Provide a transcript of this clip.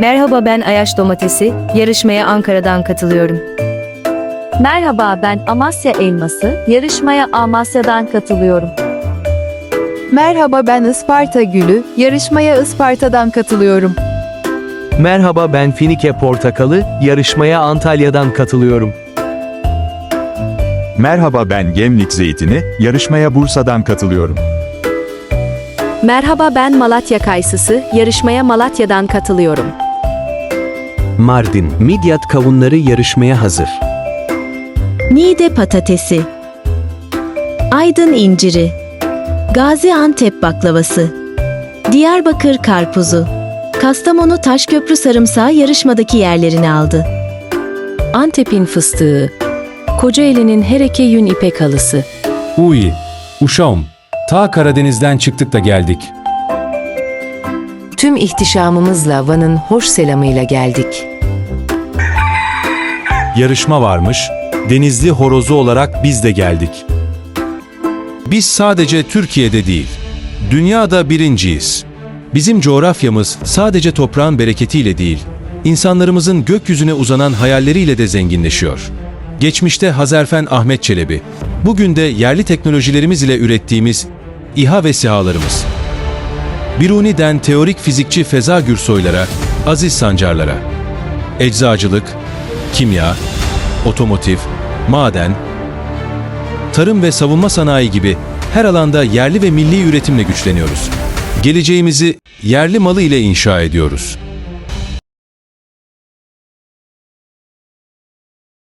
Merhaba ben Ayaş Domatesi, yarışmaya Ankara'dan katılıyorum. Merhaba ben Amasya Elması, yarışmaya Amasya'dan katılıyorum. Merhaba ben Isparta Gülü, yarışmaya Isparta'dan katılıyorum. Merhaba ben Finike Portakalı, yarışmaya Antalya'dan katılıyorum. Merhaba ben Gemlik Zeytini, yarışmaya Bursa'dan katılıyorum. Merhaba ben Malatya Kayısısı, yarışmaya Malatya'dan katılıyorum. Mardin, Midyat kavunları yarışmaya hazır. Niğde patatesi, Aydın inciri, Gaziantep baklavası, Diyarbakır karpuzu, Kastamonu Taşköprü sarımsağı yarışmadaki yerlerini aldı. Antep'in fıstığı, Kocaeli'nin Hereke yün ipek halısı, Uy, uşağım, ta Karadeniz'den çıktık da geldik. tüm ihtişamımızla Van'ın hoş selamıyla geldik. Yarışma varmış, denizli horozu olarak biz de geldik. Biz sadece Türkiye'de değil, dünyada birinciyiz. Bizim coğrafyamız sadece toprağın bereketiyle değil, insanlarımızın gökyüzüne uzanan hayalleriyle de zenginleşiyor. Geçmişte Hazerfen Ahmet Çelebi, bugün de yerli teknolojilerimiz ile ürettiğimiz İHA ve SİHA'larımız. Biruni'den teorik fizikçi Feza Gürsoylara, Aziz Sancarlara, eczacılık, kimya, otomotiv, maden, tarım ve savunma sanayi gibi her alanda yerli ve milli üretimle güçleniyoruz. Geleceğimizi yerli malı ile inşa ediyoruz.